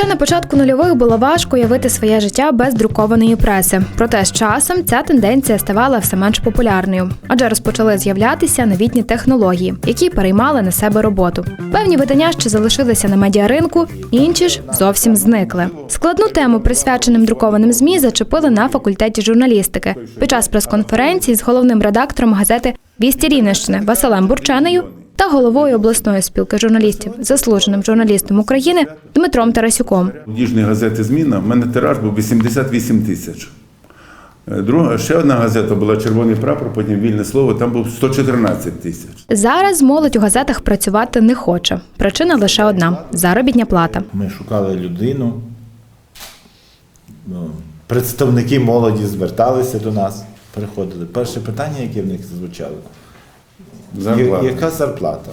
Ще на початку нульових було важко уявити своє життя без друкованої преси. Проте з часом ця тенденція ставала все менш популярною, адже розпочали з'являтися новітні технології, які переймали на себе роботу. Певні видання ще залишилися на медіаринку, інші ж зовсім зникли. Складну тему, присвяченим друкованим змі, зачепили на факультеті журналістики під час прес-конференції з головним редактором газети Вісті Рівненщини Василем Бурчаною та головою обласної спілки журналістів, заслуженим журналістом України Дмитром Тарасюком. Ніжні газети Зміна, в мене тираж був 88 тисяч. Е, Друга, ще одна газета була Червоний прапор, потім вільне слово, там був 114 тисяч. Зараз молодь у газетах працювати не хоче. Причина лише одна заробітня плата. Ми шукали людину. Ну, Представники молоді зверталися до нас, приходили. Перше питання, яке в них звучало, Зарплата. «Я- яка зарплата?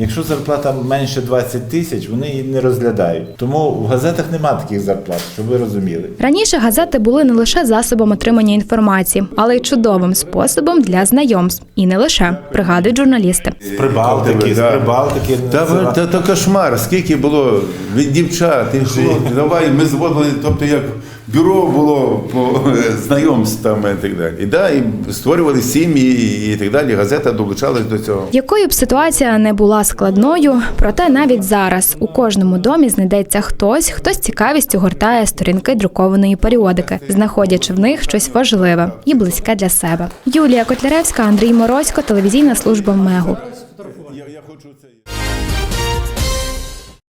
Якщо зарплата менше 20 тисяч, вони її не розглядають. Тому в газетах немає таких зарплат, щоб ви розуміли. Раніше газети були не лише засобом отримання інформації, але й чудовим способом для знайомств. І не лише пригадують журналісти. З Прибалтики, з Прибалтики. Та, та, та кошмар, скільки було від дівчат, давай ми зводили, тобто як бюро було по знайомствам і так далі. І, да, і створювали сім'ї і так далі. Газета долучалась до цього. Якою б ситуація не була складною, проте навіть зараз у кожному домі знайдеться хтось, хто з цікавістю гортає сторінки друкованої періодики, знаходячи в них щось важливе і близьке для себе. Юлія Котляревська, Андрій Морозько, телевізійна служба МЕГУ.